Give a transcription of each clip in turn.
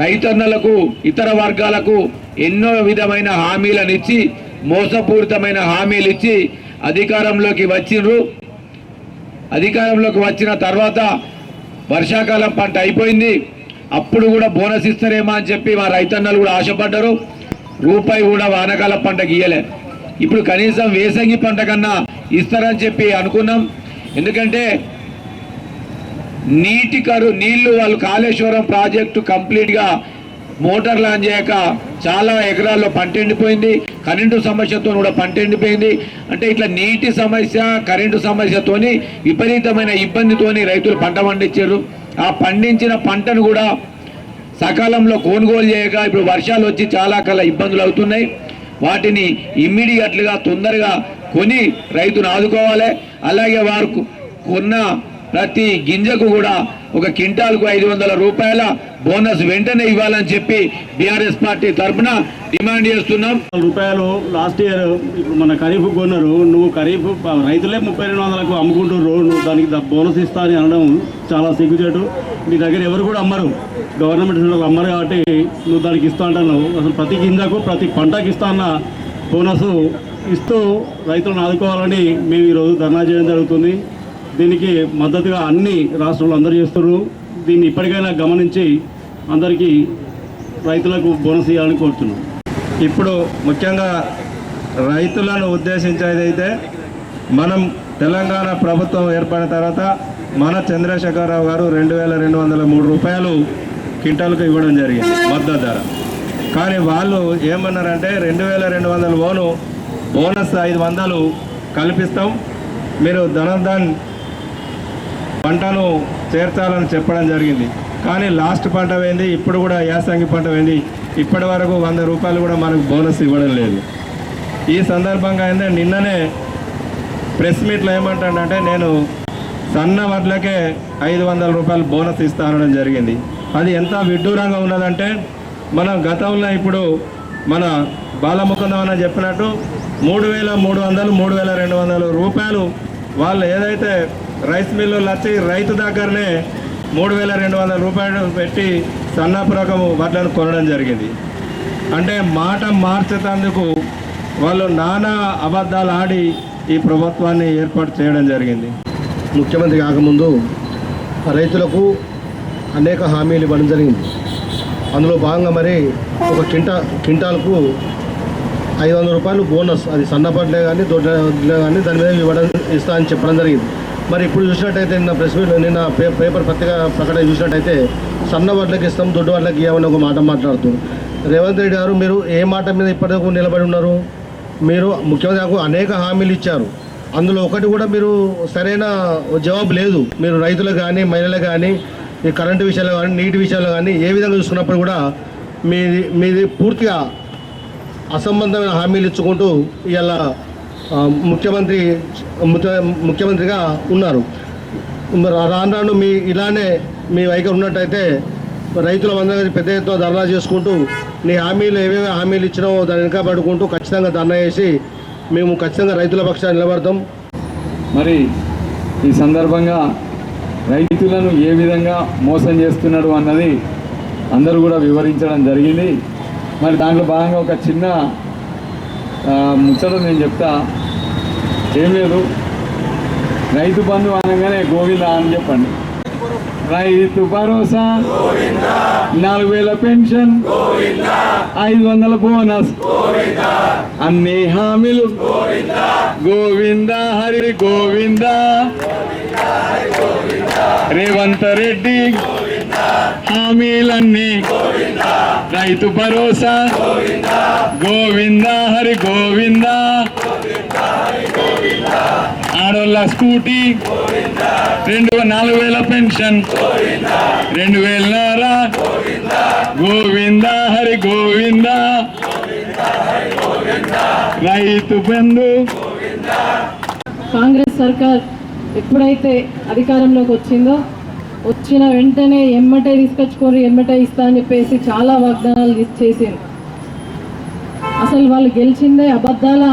రైతన్నలకు ఇతర వర్గాలకు ఎన్నో విధమైన హామీలను ఇచ్చి మోసపూరితమైన హామీలు ఇచ్చి అధికారంలోకి వచ్చిండ్రు. అధికారంలోకి వచ్చిన తర్వాత వర్షాకాలం పంట అయిపోయింది. అప్పుడు కూడా బోనస్ ఇస్తారేమో అని చెప్పి మా రైతన్నలు కూడా ఆశపడ్డారు. రూపాయి కూడా వానకాల పంట గీయలే ఇప్పుడు కనీసం వేసంగి పంట కన్నా ఇస్తారని చెప్పి అనుకున్నాం. ఎందుకంటే నీటి కరు నీళ్ళు వాళ్ళు కాళేశ్వరం ప్రాజెక్టు కంప్లీట్గా మోటార్ లాంచ్ చేయక చాలా ఎకరాల్లో పంట ఎండిపోయింది. కరెంటు సమస్యతో కూడా పంట ఎండిపోయింది. అంటే ఇట్లా నీటి సమస్య కరెంటు సమస్యతోని విపరీతమైన ఇబ్బందితోని రైతులు పంట పండించారు. ఆ పండించిన పంటను కూడా సకాలంలో కొనుగోలు చేయక ఇప్పుడు వర్షాలు వచ్చి చాలా కల ఇబ్బందులు అవుతున్నాయి. వాటిని ఇమ్మీడియట్లుగా తొందరగా కొని రైతును ఆదుకోవాలి. అలాగే వారు కొన్న ప్రతి గింజకు కూడా ఒక క్వింటాల్కు ఐదు వందల రూపాయల బోనస్ వెంటనే ఇవ్వాలని చెప్పి బీఆర్ఎస్ పార్టీ తరఫున డిమాండ్ చేస్తున్నాం. రూపాయలు లాస్ట్ ఇయర్ ఇప్పుడు మన ఖరీఫ్ కొన్నారు. నువ్వు ఖరీఫ్ రైతులే ముప్పై రెండు వందలకు అమ్ముకుంటున్నారు నువ్వు దానికి బోనస్ ఇస్తా అని అనడం చాలా సిగ్గుచేటు. నీ దగ్గర ఎవరు కూడా అమ్మరు. గవర్నమెంట్ అమ్మరు కాబట్టి నువ్వు దానికి ఇస్తా అంటున్నావు. అసలు ప్రతి గింజకు ప్రతి పంటకి ఇస్తా అన్న బోనస్ ఇస్తూ రైతులను ఆదుకోవాలని మేము ఈరోజు ధర్నా చేయడం జరుగుతుంది. దీనికి మద్దతుగా అన్ని రాష్ట్రాలు అందరూ చేస్తున్నారు. దీన్ని ఇప్పటికైనా గమనించి అందరికీ రైతులకు బోనస్ ఇవ్వాలని కోరుతున్నాం. ఇప్పుడు ముఖ్యంగా రైతులను ఉద్దేశించేదైతే మనం తెలంగాణ ప్రభుత్వం ఏర్పడిన తర్వాత మన చంద్రశేఖరరావు గారు రెండు వేల రెండు వందల మూడు రూపాయలు క్వింటాల్కు ఇవ్వడం జరిగింది మద్దతు ధర. కానీ వాళ్ళు ఏమన్నారంటే రెండు వేల రెండు వందల ఓను బోనస్ ఐదు వందలు కల్పిస్తాం. మీరు ధనదాన్ పంటను చేర్చాలని చెప్పడం జరిగింది. కానీ లాస్ట్ పంట పోయింది ఇప్పుడు కూడా యాసంగి పంట పోయింది. ఇప్పటి వరకు వంద రూపాయలు కూడా మనకు బోనస్ ఇవ్వడం లేదు. ఈ సందర్భంగా అయితే నిన్ననే ప్రెస్ మీట్లో ఏమంటాడంటే నేను సన్న వడ్లకే ఐదు వందల రూపాయలు బోనస్ ఇస్తానడం జరిగింది. అది ఎంత విడ్డూరంగా ఉన్నదంటే మనం గతంలో ఇప్పుడు మన బాలముకుందం చెప్పినట్టు మూడు వేల మూడు వందలు మూడు వేల రెండు వందల రూపాయలు వాళ్ళు ఏదైతే రైస్ మిల్లు వచ్చి రైతు దగ్గరనే మూడు వేల రెండు వందల రూపాయలు పెట్టి సన్నపు రకం వడ్లను కొనడం జరిగింది. అంటే మాట మార్చేటందుకు వాళ్ళు నానా అబద్ధాలు ఆడి ఈ ప్రభుత్వాన్ని ఏర్పాటు చేయడం జరిగింది. ముఖ్యమంత్రి కాకముందు రైతులకు అనేక హామీలు ఇవ్వడం జరిగింది. అందులో భాగంగా మరి ఒక కింటా క్వింటాల్కు ఐదు వందల రూపాయలు బోనస్ అది సన్నపట్లే కానీ దొడ్లే కానీ దాని మీద ఇవ్వడం ఇస్తా అని చెప్పడం జరిగింది. మరి ఇప్పుడు చూసినట్టయితే నిన్న ప్రెస్ మీట్ నిన్న పేపర్ పత్రిక ప్రకటన చూసినట్టయితే సన్న వడ్లకి ఇస్తాం దొడ్డు వడ్లకి ఇవ్వమని ఒక మాట మాట్లాడుతూ రేవంత్ రెడ్డి గారు మీరు ఏ మాట మీద ఇప్పటివరకు నిలబడి ఉన్నారు? మీరు ముఖ్యమంత్రి నాకు అనేక హామీలు ఇచ్చారు. అందులో ఒకటి కూడా మీరు సరైన జవాబు లేదు. మీరు రైతులు కానీ మహిళలు కానీ ఈ కరెంటు విషయాలు కానీ నీటి విషయాలు కానీ ఏ విధంగా చూసుకున్నప్పుడు కూడా మీది మీది పూర్తిగా అసంబంధమైన హామీలు ఇచ్చుకుంటూ ఇలా ముఖ్యమంత్రి ముఖ్య- ముఖ్యమంత్రిగా ఉన్నారు. రాను రాను మీ ఇలానే మీ వైఖరి ఉన్నట్టయితే రైతుల అందరూ పెద్ద ఎత్తున ధర్నా చేసుకుంటూ నీ హామీలు ఏవేవి హామీలు ఇచ్చినావో దాని వెనక పడుకుంటూ ఖచ్చితంగా ధర్నా చేసి మేము ఖచ్చితంగా రైతుల పక్షాన్ని నిలబడతాం. మరి ఈ సందర్భంగా రైతులను ఏ విధంగా మోసం చేస్తున్నాడు అన్నది అందరూ కూడా వివరించడం జరిగింది. మరి దాంట్లో భాగంగా ఒక చిన్న ముచ్చట నేను చెప్తా. ఏం లేదు. రైతు బంధు అనగానే గోవింద అని చెప్పండి. రైతు భరోసా నాలుగు వేల పెన్షన్ ఐదు వందల బోనస్ అన్ని హామీలు. గోవింద హరి గోవింద. రేవంత్ రెడ్డి హామీలన్నీ. రైతు భరోసా గోవింద హరి గోవింద. ఆడోళ్ళ స్కూటీ రెండు నాలుగు వేల పెన్షన్ రెండు వేల గోవింద హరి గోవింద రైతు బంధు. కాంగ్రెస్ సర్కార్ ఎప్పుడైతే అధికారంలోకి వచ్చిందో వచ్చిన వెంటనే ఎమ్మటే తీసుకొచ్చుకొని ఎమ్మటే ఇస్తా అని చెప్పేసి చాలా వాగ్దానాలు ఇస్- చేసింది అసలు వాళ్ళు గెలిచిందే అబద్ధాల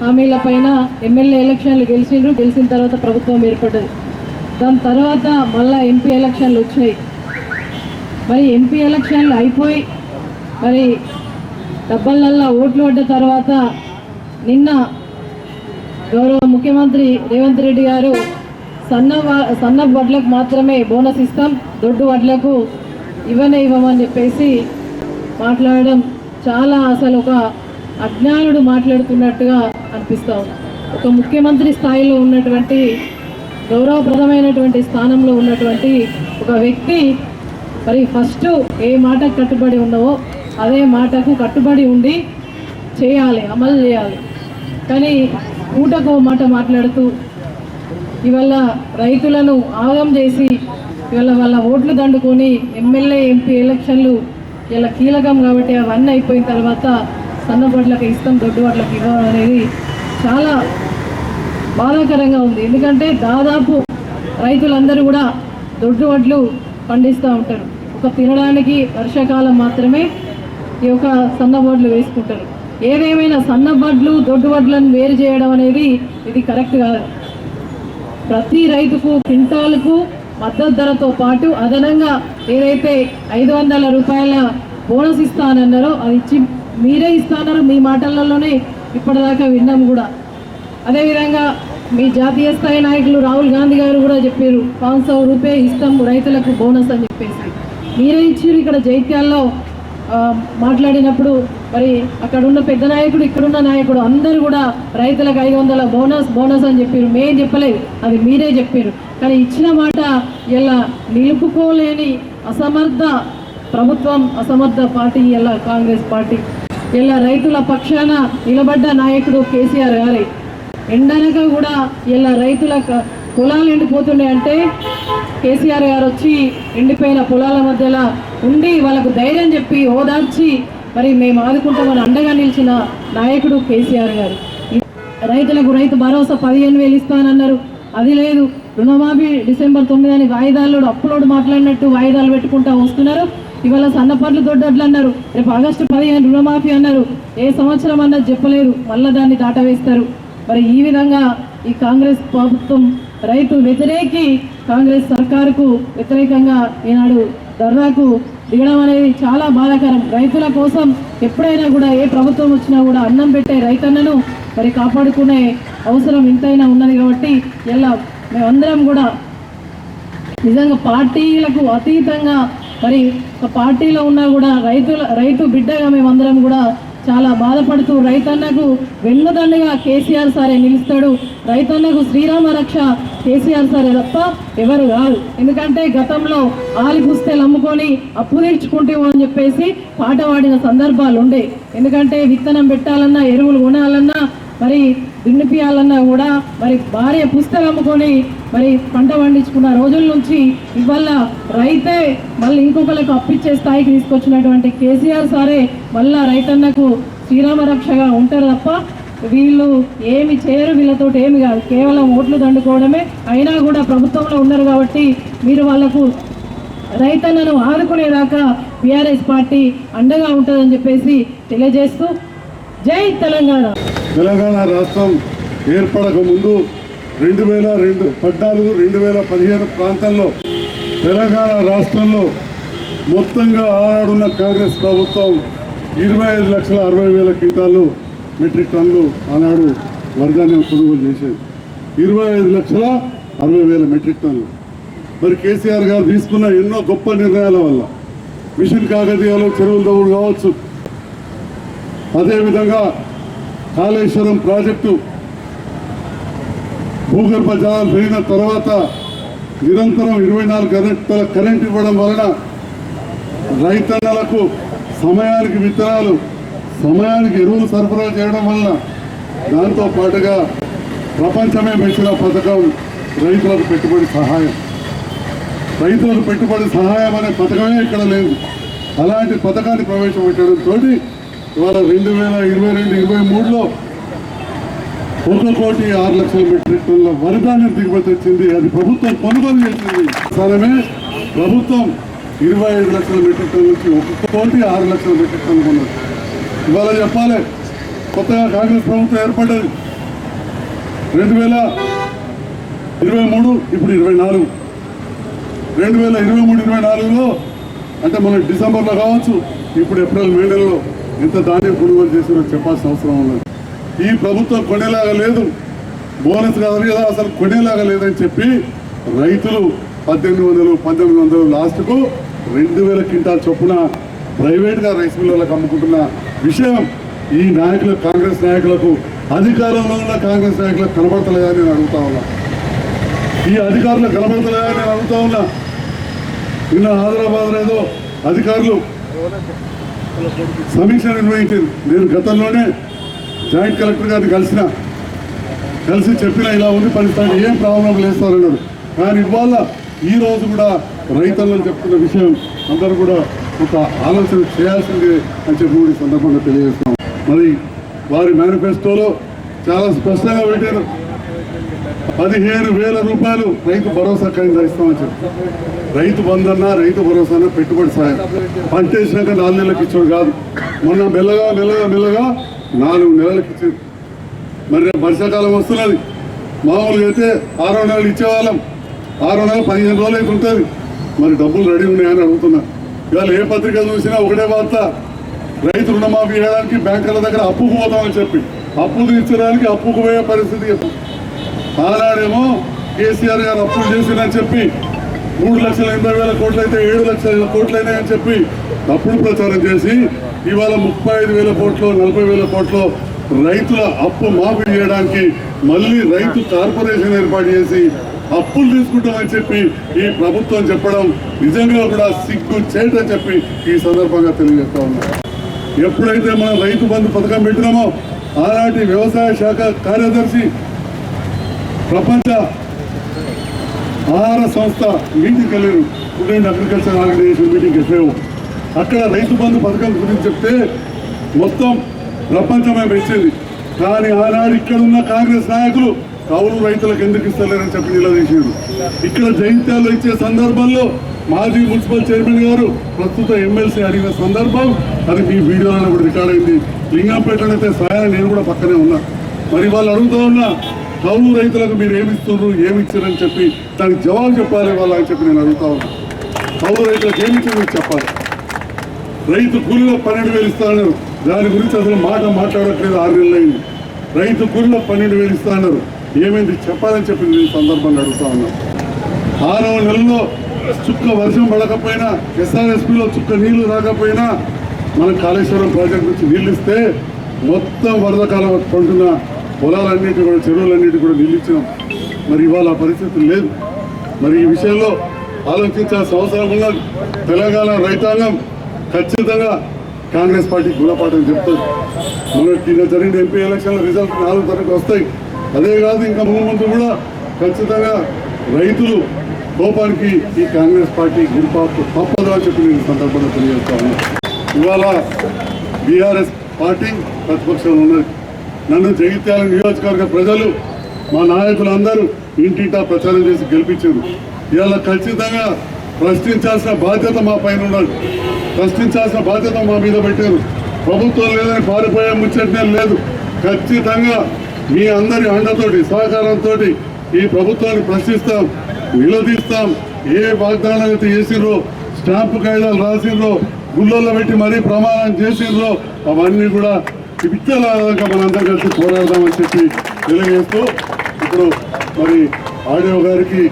హామీల పైన ఎమ్మెల్యే ఎలక్షన్లు గెలిచిండ్రు. గెలిచిన తర్వాత ప్రభుత్వం ఏర్పడ్డది. దాని తర్వాత మళ్ళా ఎంపీ ఎలక్షన్లు వచ్చాయి. మరి ఎంపీ ఎలక్షన్లు అయిపోయి మరి డబ్బలల్లా ఓట్లు పడ్డ తర్వాత నిన్న గౌరవ ముఖ్యమంత్రి రేవంత్ రెడ్డి గారు సన్న సన్న వడ్లకు మాత్రమే బోనస్ ఇస్తాం దొడ్డు వడ్లకు ఇవ్వనే ఇవ్వమని చెప్పేసి మాట్లాడడం చాలా అసలు ఒక అజ్ఞానుడు మాట్లాడుతున్నట్టుగా అనిపిస్తాం ఉంది. ఒక ముఖ్యమంత్రి స్థాయిలో ఉన్నటువంటి గౌరవప్రదమైనటువంటి స్థానంలో ఉన్నటువంటి ఒక వ్యక్తి మరి ఫస్ట్ ఏ మాటకు కట్టుబడి ఉన్నావో అదే మాటకు కట్టుబడి ఉండి చేయాలి అమలు చేయాలి. కానీ పూటకు మాట మాట్లాడుతూ ఇవాళ రైతులను ఆగం చేసి ఇవాళ వాళ్ళ ఓట్లు దండుకొని ఎమ్మెల్యే ఎంపీ ఎలక్షన్లు ఇలా కీలకం కాబట్టి అవన్నీ అయిపోయిన తర్వాత సన్నబడ్లకు ఇస్తాం దొడ్డు వాట్లకు ఇవ్వడం అనేది చాలా బాధాకరంగా ఉంది. ఎందుకంటే దాదాపు రైతులందరూ కూడా దొడ్డు వడ్లు పండిస్తూ ఉంటారు. ఒక తినడానికి వర్షాకాలం మాత్రమే ఈ యొక్క సన్నబొడ్లు వేసుకుంటారు. ఏదేమైనా సన్నబడ్లు దొడ్డు వడ్లను వేరు చేయడం అనేది ఇది కరెక్ట్ కాదు. ప్రతి రైతుకు క్వింటాల్కు మద్దతు ధరతో పాటు అదనంగా ఏదైతే ఐదు వందల రూపాయల బోనస్ ఇస్తానన్నారో అది ఇచ్చి మీరే ఇస్తున్నారు మీ మాటలలోనే ఇప్పటిదాకా విన్నాం కూడా. అదేవిధంగా మీ జాతీయ స్థాయి నాయకులు రాహుల్ గాంధీ గారు కూడా చెప్పారు పాంచ్ సౌ రూపాయ ఇస్తాం రైతులకు బోనస్ అని చెప్పేసి. మీరే ఇచ్చారు ఇక్కడ జైత్యాల్లో మాట్లాడినప్పుడు. మరి అక్కడ ఉన్న పెద్ద నాయకుడు ఇక్కడున్న నాయకుడు అందరూ కూడా రైతులకు ఐదు వందల బోనస్ బోనస్ అని చెప్పారు. మేం చెప్పలేదు అది మీరే చెప్పారు. కానీ ఇచ్చిన మాట ఇలా నిలుపుకోలేని అసమర్థ ప్రభుత్వం అసమర్థ పార్టీ ఇలా కాంగ్రెస్ పార్టీ ఇలా రైతుల పక్షాన నిలబడ్డ నాయకుడు కేసీఆర్ గారే ఎండనక కూడా ఇలా రైతుల పొలాలు ఎండిపోతున్నాయి అంటే కేసీఆర్ గారు వచ్చి ఎండిపోయిన పొలాల మధ్యలో ఉండి వాళ్ళకు ధైర్యం చెప్పి ఓదార్చి మరి మేము ఆదుకుంటామని అండగా నిలిచిన నాయకుడు కేసీఆర్ గారు రైతులకు రైతు భరోసా పదిహేను వేలు ఇస్తానన్నారు అది లేదు రుణమాఫీ డిసెంబర్ తొమ్మిది అని వాయిదాలు అప్పులోడు మాట్లాడినట్టు వాయిదాలు పెట్టుకుంటా వస్తున్నారు ఇవాళ సన్నపర్లు దొడ్డట్లు అన్నారు. రేపు ఆగస్టు పదిహేను రుణమాఫీ అన్నారు. ఏ సంవత్సరం అన్నది చెప్పలేరు. మళ్ళా దాన్ని దాటవేస్తారు మరి ఈ విధంగా ఈ కాంగ్రెస్ ప్రభుత్వం రైతు వ్యతిరేకి కాంగ్రెస్ సర్కారుకు వ్యతిరేకంగా ఈనాడు ధర్నాకు దిగడం అనేది చాలా బాధాకరం. రైతుల కోసం ఎప్పుడైనా కూడా ఏ ప్రభుత్వం వచ్చినా కూడా అన్నం పెట్టే రైతన్నను మరి కాపాడుకునే అవసరం ఇంతైనా ఉన్నది కాబట్టి ఇలా మేమందరం కూడా నిజంగా పార్టీలకు అతీతంగా మరి ఒక పార్టీలో ఉన్నా కూడా రైతుల రైతు బిడ్డగా మేమందరం కూడా చాలా బాధపడుతూ రైతన్నకు వెన్నుదండగా కేసీఆర్ సారే నిలుస్తాడు. రైతన్నకు శ్రీరామ రక్ష కేసీఆర్ సారే తప్ప ఎవరు కాదు. ఎందుకంటే గతంలో ఆలిపుస్తే అమ్ముకొని అప్పు తీర్చుకుంటాము అని చెప్పేసి పాట పాడిన సందర్భాలు ఉండే ఎందుకంటే విత్తనం పెట్టాలన్నా ఎరువులు కొనాలన్నా మరి దున్నిపియాలన్నా కూడా మరి భార్య పుస్తకం అమ్ముకొని మరి పంట పండించుకున్న రోజుల నుంచి ఇవాళ రైతే మళ్ళీ ఇంకొకరికి అప్పిచ్చే స్థాయికి తీసుకొచ్చినటువంటి కేసీఆర్ సారే మళ్ళా రైతన్నకు శ్రీరామ రక్షగా ఉంటారు తప్ప వీళ్ళు ఏమి చేయరు వీళ్ళతో ఏమి కాదు. కేవలం ఓట్లు దండుకోవడమే. అయినా కూడా ప్రభుత్వంలో ఉన్నారు కాబట్టి మీరు వాళ్ళకు రైతన్నను ఆదుకునేదాకా బీఆర్ఎస్ పార్టీ అండగా ఉంటుందని చెప్పేసి తెలియజేస్తూ జై తెలంగాణ. తెలంగాణ రాష్ట్రం ఏర్పడక ముందు రెండు వేల రెండు పద్నాలుగు రెండు వేల పదిహేను ప్రాంతంలో తెలంగాణ రాష్ట్రంలో మొత్తంగా ఆనాడున్న కాంగ్రెస్ ప్రభుత్వం ఇరవై ఐదు లక్షల అరవై వేల క్వింటాలు మెట్రిక్ టన్నులు ఆనాడు వర్గాన్ని కొనుగోలు చేసేది. ఇరవై ఐదు లక్షల అరవై వేల మెట్రిక్ టన్లు మరి కేసీఆర్ గారు తీసుకున్న ఎన్నో గొప్ప నిర్ణయాల వల్ల మిషన్ కాకతీయలో చెరువుల దవ్వుడు కావచ్చు. అదేవిధంగా కాళేశ్వరం ప్రాజెక్టు భూగర్భ జలాలు పెరిగిన తర్వాత నిరంతరం ఇరవై నాలుగు గంటల కరెంట్ ఇవ్వడం వలన రైతన్నలకు సమయానికి విత్తనాలు సమయానికి ఎరువులు సరఫరా చేయడం వలన దాంతో పాటుగా ప్రపంచమే మెచ్చిన పథకం రైతులకు పెట్టుబడి సహాయం. రైతులకు పెట్టుబడి సహాయం అనే పథకమే ఇక్కడ లేదు. అలాంటి పథకాన్ని ప్రవేశపెట్టడంతో ఇవాళ రెండు వేల ఇరవై రెండు ఇరవై మూడులో ఒక కోటి ఆరు లక్షల మెట్రిక్ టన్నుల వరిధాన్యం దిగుమతి వచ్చింది. అది ప్రభుత్వం కొనుగోలు చేసింది. సరమే ప్రభుత్వం ఇరవై ఐదు లక్షల మెట్రిక్ టన్నుల నుంచి ఒక కోటి ఆరు లక్షల మెట్రిక్ టన్ను కొన్నది ఇవాళ చెప్పాలి కొత్తగా కాంగ్రెస్ ప్రభుత్వం ఏర్పడ్డది. రెండు వేల ఇరవై మూడు ఇప్పుడు ఇరవై నాలుగు. రెండు వేల ఇరవై మూడు ఇరవై నాలుగులో అంటే మనం డిసెంబర్లో కావచ్చు ఇప్పుడు ఏప్రిల్ మే నెలలో ఎంత ధాన్యం కొనుగోలు చేసినో చెప్పాల్సిన అవసరం ఉన్నది. ఈ ప్రభుత్వం కొనేలాగా లేదు. బోనస్ కాదు కదా అసలు కొనేలాగా లేదని చెప్పి రైతులు పద్దెనిమిది వందలు పంతొమ్మిది వందలు లాస్ట్కు రెండు వేల క్వింటాల్ చొప్పున ప్రైవేట్గా రైస్ మిల్లర్లకు అమ్ముకుంటున్న విషయం ఈ నాయకులు కాంగ్రెస్ నాయకులకు అధికారంలో ఉన్న కాంగ్రెస్ నాయకులకు కనబడతలేదా నేను అడుగుతా ఉన్నా. ఈ అధికారులు కనబడతలేదా నేను అడుగుతా ఉన్నా. నిన్న హైదరాబాద్ ఏదో అధికారులు సమీక్ష నిర్వహించారు నేను గతంలోనే జాయింట్ కలెక్టర్ గారిని కలిసిన కలిసి చెప్పిన ఇలా ఉంది పరిస్థితి ఏం ప్రాబ్లం లేదు కానీ ఇవాళ ఈ రోజు కూడా రైతులను చెప్తున్న విషయం అందరూ కూడా ఒక ఆలోచన చేయాల్సింది అని చెప్పి కూడా ఈ సందర్భంగా తెలియజేస్తాం మరి వారి మేనిఫెస్టోలో చాలా స్పష్టంగా పెట్టారు పదిహేను వేల రూపాయలు రైతు భరోసా కింద ఇస్తామని చెప్పి. రైతు బంధన్నా రైతు భరోసా అన్న పెట్టుబడి సాయం. పంట వేసినాక నాలుగు నెలలకు ఇచ్చాడు కాదు. మొన్న మెల్లగా మెల్లగా మెల్లగా నాలుగు నెలలకు ఇచ్చాడు మరి వర్షాకాలం వస్తున్నది. మామూలుగా అయితే ఆరో నెలలు ఇచ్చేవాళ్ళం. ఆరో నెలలు పదిహేను రోజులు అయితే ఉంటుంది. మరి డబ్బులు రెడీ ఉన్నాయని అడుగుతున్నా. ఇవాళ ఏ పత్రిక చూసినా ఒకటే వార్త. రైతు రుణమాఫీ చేయడానికి బ్యాంకుల దగ్గర అప్పుకు పోతామని చెప్పి. అప్పు తీర్చడానికి అప్పుకు పోయే పరిస్థితి ఆనాడేమో కేసీఆర్ గారు అప్పులు చేసిందని చెప్పి మూడు లక్షల ఎనభై వేల కోట్లు అయితే ఏడు లక్షల కోట్లు అయినాయని చెప్పి తప్పుడు ప్రచారం చేసి ఇవాళ ముప్పై ఐదు వేల కోట్లు నలభై వేల కోట్లు రైతుల అప్పు మాఫీ చేయడానికి మళ్ళీ రైతు కార్పొరేషన్ ఏర్పాటు చేసి అప్పులు తీసుకుంటామని చెప్పి ఈ ప్రభుత్వం చెప్పడం నిజంగా కూడా సిగ్గు చేయటని చెప్పి ఈ సందర్భంగా తెలియజేస్తా ఉన్నారు ఎప్పుడైతే మనం రైతు బంధు పథకం పెట్టినామో ఆనాటి వ్యవసాయ శాఖ కార్యదర్శి ప్రపంచ ఆహార సంస్థ మీటింగ్కి వెళ్ళారు food and agriculture organization meeting FAO అక్కడ రైతు బంధు పథకం గురించి చెప్తే మొత్తం ప్రపంచమే మెచ్చింది. కానీ ఆనాడు ఇక్కడ ఉన్న కాంగ్రెస్ నాయకులు కౌలు రైతులకు ఎందుకు ఇస్తలేరని చెప్పి నిలదీశారు ఇక్కడ జైత్యాలు ఇచ్చే సందర్భంలో మాజీ మున్సిపల్ చైర్మన్ గారు ప్రస్తుత ఎమ్మెల్సీ అడిగిన సందర్భం అది మీ వీడియోలో కూడా రికార్డ్ అయింది. లింగంపేటనైతే అయితే సాయం నేను కూడా పక్కనే ఉన్నా. మరి వాళ్ళు అడుగుతూ ఉన్నా కౌలు రైతులకు మీరు ఏమి ఇస్తున్నారు ఏమి ఇచ్చారని చెప్పి దానికి జవాబు చెప్పాలి వాళ్ళు అని చెప్పి నేను అడుగుతా ఉన్నాను కౌలు రైతులకు ఏమి చెప్పాలి. రైతు కూలీలో పన్నెండు వేలు ఇస్తానన్నారు. దాని గురించి అసలు మాట మాట్లాడట్లేదు ఆరు నెలలు అయింది. రైతు కూలీలో పన్నెండు వేలు ఇస్తానన్నారు. ఏమైంది చెప్పాలని చెప్పి నేను సందర్భంగా అడుగుతా ఉన్నాను ఆరవ నెలలో చుక్క వర్షం పడకపోయినా ఎస్ఆర్ఎస్పిలో చుక్క నీళ్ళు రాకపోయినా మన కాళేశ్వరం ప్రాజెక్ట్ నుంచి నీళ్ళు ఇస్తే మొత్తం వరద కాలం పండున్న పొలాలన్నిటి కూడా చెరువులన్నిటి కూడా నిలిచినాం మరి ఇవాళ పరిస్థితి లేదు. మరి ఈ విషయంలో ఆలోచించాల్సిన అవసరం ఉన్నది తెలంగాణ రైతాంగం ఖచ్చితంగా కాంగ్రెస్ పార్టీ గుణపాఠం చెప్తుంది. మొన్నటి జరిగిన ఎంపీ ఎలక్షన్ల రిజల్ట్ నాలుగు తారీఖు వస్తాయి. అదే కాదు ఇంకా ముందు కూడా ఖచ్చితంగా రైతులు కోపానికి ఈ కాంగ్రెస్ పార్టీ గురిపాపు తప్పదు అని చెప్పి నేను సందర్భంగా తెలియజేస్తా ఉన్నాను ఇవాళ బీఆర్ఎస్ పార్టీ ప్రతిపక్షంలో ఉన్నది. నన్ను జగిత్యాల నియోజకవర్గ ప్రజలు మా నాయకులందరూ ఇంటింటా ప్రచారం చేసి గెలిపించారు. ఇలా ఖచ్చితంగా ప్రశ్నించాల్సిన బాధ్యత మా పైన ఉన్నది ప్రశ్నించాల్సిన బాధ్యత మా మీద పెట్టారు. ప్రభుత్వం లేదని పారిపోయే ముచ్చటనే లేదు. ఖచ్చితంగా మీ అందరి అండతోటి సహకారంతో ఈ ప్రభుత్వాన్ని ప్రశ్నిస్తాం నిలదీస్తాం. ఏ వాగ్దానాలు అయితే చేసిండ్రో స్టాంపు కాయిదాలు రాసిండ్రో గుళ్ళల్లో పెట్టి మరీ ప్రమాణం చేసిండ్రో అవన్నీ కూడా విత్తలాగా మనందరం కలిసి పోరాడదామని చెప్పి తెలియజేస్తూ ఇప్పుడు మరి ఆడియో గారికి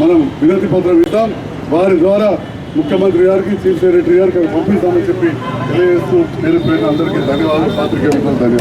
మనం వినతి పత్రం ఇద్దాం. వారి ద్వారా ముఖ్యమంత్రి గారికి చీఫ్ సెక్రటరీ గారికి పంపిస్తామని చెప్పి తెలియజేస్తూ నేను అందరికీ ధన్యవాదాలు పాత్రికేయులకు ధన్యవాదాలు.